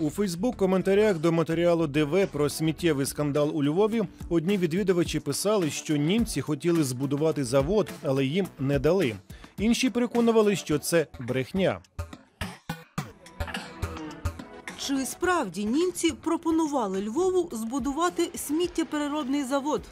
У Фейсбук-коментарях до матеріалу ДВ про сміттєвий скандал у Львові одні відвідувачі писали, що німці хотіли збудувати завод, але їм не дали. Інші переконували, що це брехня. Чи справді німці пропонували Львову збудувати сміттєпереробний завод?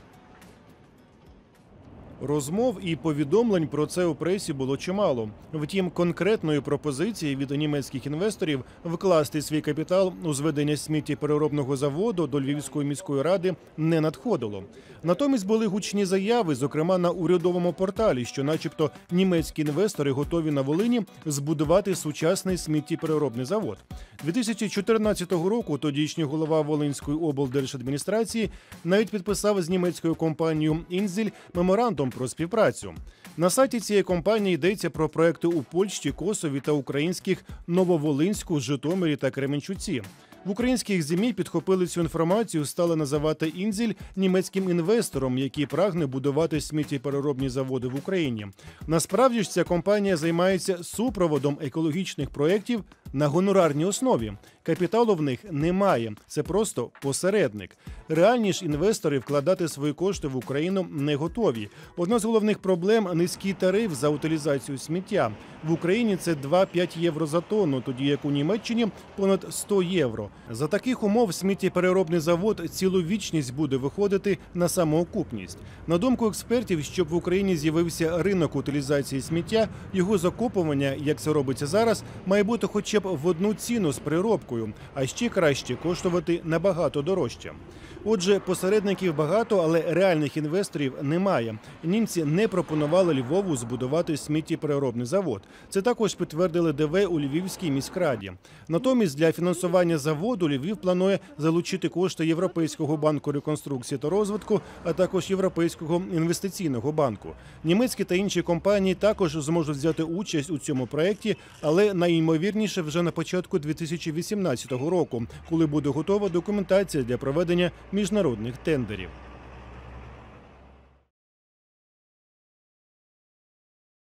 Розмов і повідомлень про це у пресі було чимало. Втім, конкретної пропозиції від німецьких інвесторів вкласти свій капітал у зведення сміттєпереробного заводу до Львівської міської ради не надходило. Натомість були гучні заяви, зокрема на урядовому порталі, що, начебто, німецькі інвестори готові на Волині збудувати сучасний сміттєпереробний завод. 2014 року тодішній голова Волинської облдержадміністрації навіть підписав з німецькою компанією Інзель меморандум про співпрацю. На сайті цієї компанії йдеться про проекти у Польщі, Косові та українських Нововолинську, Житомирі та Кременчуці. В українських змі підхопили цю інформацію, стали називати Інзель німецьким інвестором, який прагне будувати сміттєпереробні заводи в Україні. Насправді ж ця компанія займається супроводом екологічних проєктів на гонорарній основі. Капіталу в них немає. Це просто посередник. Реальні ж інвестори вкладати свої кошти в Україну не готові. Одна з головних проблем низький тариф за утилізацію сміття. В Україні це 2-5 євро за тонну, тоді як у Німеччині понад 100 євро. За таких умов сміттєпереробний завод цілу вічність буде виходити на самоокупність. На думку експертів, щоб в Україні з'явився ринок утилізації сміття, його закопування, як це робиться зараз, має бути хоча б в одну ціну з переробкою, а ще краще коштувати набагато дорожче. Отже, посередників багато, але реальних інвесторів немає. Німці не пропонували Львову збудувати сміттєпереробний завод. Це також підтвердили ДВ у Львівській міськраді. Натомість для фінансування заводу Львів планує залучити кошти Європейського банку реконструкції та розвитку, а також Європейського інвестиційного банку. Німецькі та інші компанії також зможуть взяти участь у цьому проєкті, але найімовірніше вже на початку 2018 року, коли буде готова документація для проведення міжнародних тендерів.